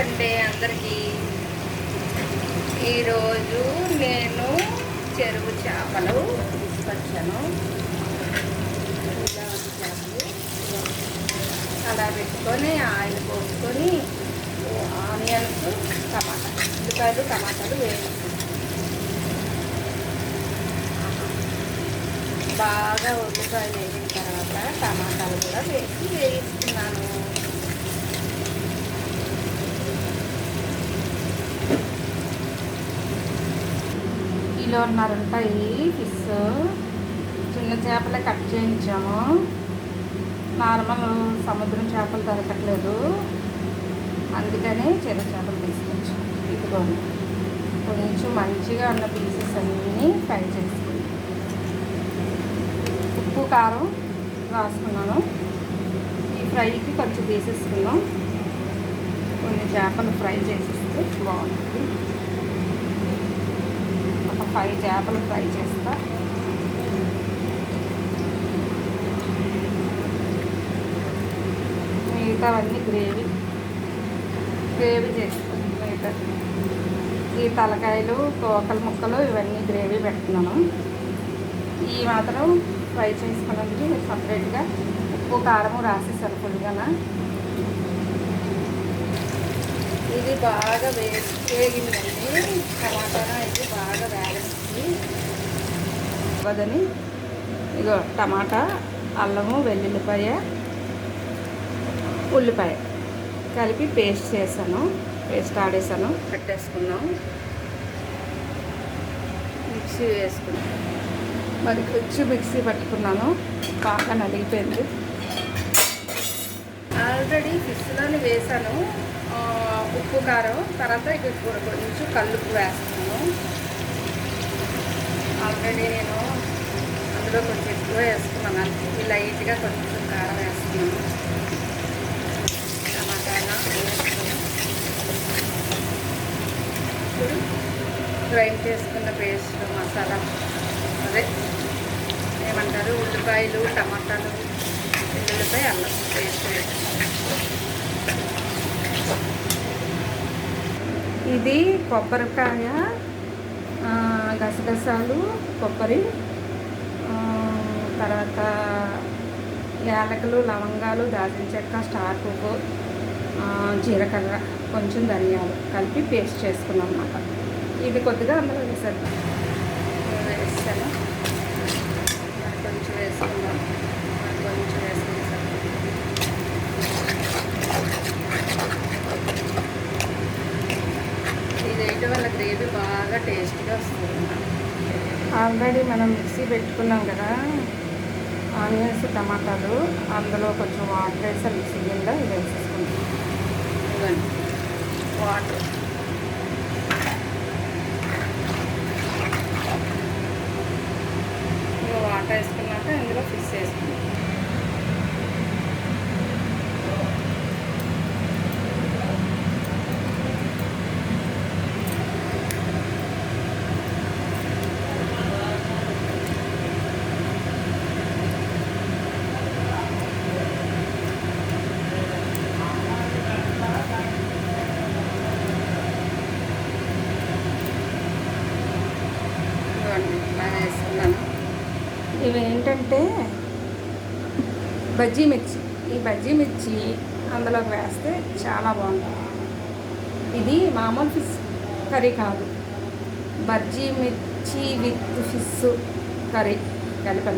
Sunday అందరికీ ఈరోజు నేను చెరువు చేపలు తీసుకొచ్చాను. చేపలు అలా పెట్టుకొని ఆయిల్ పోసుకొని ఆనియన్స్ టమాటా ఉల్లిపాయలు టమాటాలు వేసి బాగా ఉల్లిపాయలు వేసిన తర్వాత టమాటాలు కూడా వేసి వేయిస్తున్నాను. కిలోన్నర ఉంటాయి ఫిష్. చిన్న చేపలే కట్ చేయించాము. నార్మల్ సముద్రం చేపలు దొరకట్లేదు. అందుకని చిన్న చేపలు తీసుకొచ్చాము ఇదిగోండి కొంచెం మంచిగా ఉన్న పీసెస్ అన్నీ ఫ్రై చేసుకున్నాం. ఉప్పు కారం రాసుకున్నాను. ఈ ఫ్రైకి కొంచెం తీసేసుకున్నాం కొన్ని చేపలు ఫ్రై చేసేస్తే బాగుంటుంది. ఫైవ్ చేపలు ఫ్రై చేస్తా. మిగతావన్నీ గ్రేవీ. గ్రేవీ చేస్తాను మిగతా ఈ తలకాయలు కోకల ముక్కలు ఇవన్నీ గ్రేవీ పెడుతున్నాను. ఈ మాత్రం ఫ్రై చేసుకోవడానికి సపరేట్గా ఉప్పు కారము రాసేసాను ఫుల్గా ఇది బాగా వే వేగిందండి టమాటా ఇది బాగా వేగింది వదని ఇగో టమాటా అల్లము వెల్లుల్లిపాయ ఉల్లిపాయ కలిపి పేస్ట్ చేశాను. పేస్ట్ ఆడేసాను పెట్టేసుకున్నాం. మిక్సీ వేసుకున్నాం. మరి కొంచెం మిక్సీ పట్టుకున్నాను. బాగా నలిగిపోయింది. ఆల్రెడీ ఫిష్లోని వేసాను ఉప్పు కారం తర్వాత ఇక కొంచెం కల్లుపు వేస్తాను ఆల్రెడీ నేను అందులో కొంచెం ఎక్కువ వేసుకున్నాను. ఇది లైట్గా కొంచెం కారం వేస్తున్నాను. టమాటాలు ఇప్పుడు గ్రైండ్ చేసుకున్న పేస్ట్ మసాలా. అదే ఏమంటారు? ఉల్లిపాయలు టమాటాలు పిల్లలపై అల్లం పేస్ట్ ఇది కొబ్బరికాయ గసగసాలు కొబ్బరి తర్వాత యాలకులు లవంగాలు దాల్చిన చెక్క స్టార్ పువ్వు జీలకర్ర కొంచెం ధనియాలు కలిపి పేస్ట్ చేసుకున్నాం అన్నమాట. ఇది కొద్దిగా అందులో వేసాను వేసాను మరి కొంచెం వేసుకుందాం మరి కొంచెం వేసుకుందాం ఇది వేయటం వల్ల గ్రేవీ బాగా టేస్ట్గా వస్తుంది ఆల్రెడీ మనం మిక్సీ పెట్టుకున్నాం కదా ఆనియన్స్ టమాటాలు అందులో కొంచెం వాటర్ వేసి మిక్సీ కింద ఇది వేసేసుకుంటాం వాటర్. ఇంకా వాటర్ వేసుకున్నాక ఇందులో ఫిష్ వేసుకుంటాం చేస్తున్నాను. ఇవి ఏంటంటే బజ్జీ మిర్చి. ఈ బజ్జీ మిర్చి అందులోకి వేస్తే చాలా బాగుంటుంది. ఇది మామూలు ఫిష్ కర్రీ కాదు. బజ్జీ మిర్చి విత్ ఫిష్ కర్రీ కలిపి